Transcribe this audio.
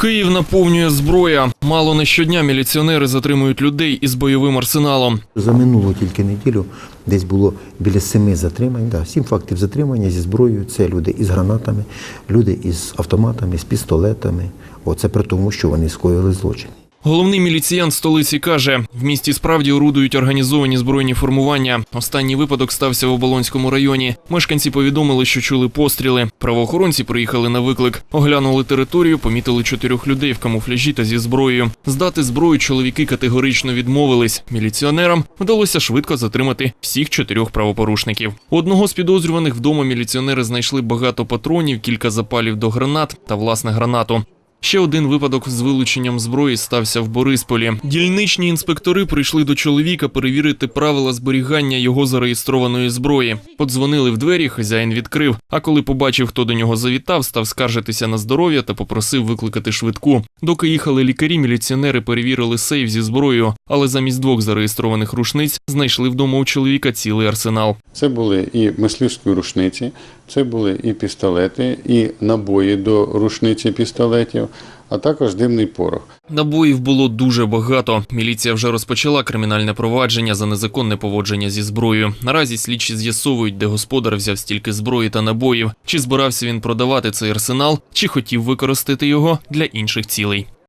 Київ наповнює зброя. Мало не щодня міліціонери затримують людей із бойовим арсеналом. За минулу тільки неділю десь було біля семи затримань, да, сім фактів затримання зі зброєю. Це люди із гранатами, люди із автоматами, з пістолетами. Оце при тому, що вони скоїли злочин. Головний міліціян столиці каже, в місті справді орудують організовані збройні формування. Останній випадок стався в Оболонському районі. Мешканці повідомили, що чули постріли. Правоохоронці приїхали на виклик, оглянули територію, помітили чотирьох людей в камуфляжі та зі зброєю. Здати зброю чоловіки категорично відмовились. Міліціонерам вдалося швидко затримати всіх чотирьох правопорушників. Одного з підозрюваних вдома міліціонери знайшли багато патронів, кілька запалів до гранат та власне гранату. Ще один випадок з вилученням зброї стався в Борисполі. Дільничні інспектори прийшли до чоловіка перевірити правила зберігання його зареєстрованої зброї. Подзвонили в двері, хазяїн відкрив. А коли побачив, хто до нього завітав, став скаржитися на здоров'я та попросив викликати швидку. Доки їхали лікарі, міліціонери перевірили сейф зі зброєю, але замість двох зареєстрованих рушниць знайшли вдома у чоловіка цілий арсенал. Це були і мисливські рушниці, це були і пістолети, і набої до рушниці пістолетів, а також димний порох. Набоїв було дуже багато. Міліція вже розпочала кримінальне провадження за незаконне поводження зі зброєю. Наразі слідчі з'ясовують, де господар взяв стільки зброї та набоїв, чи збирався він продавати цей арсенал, чи хотів використати його для інших цілей.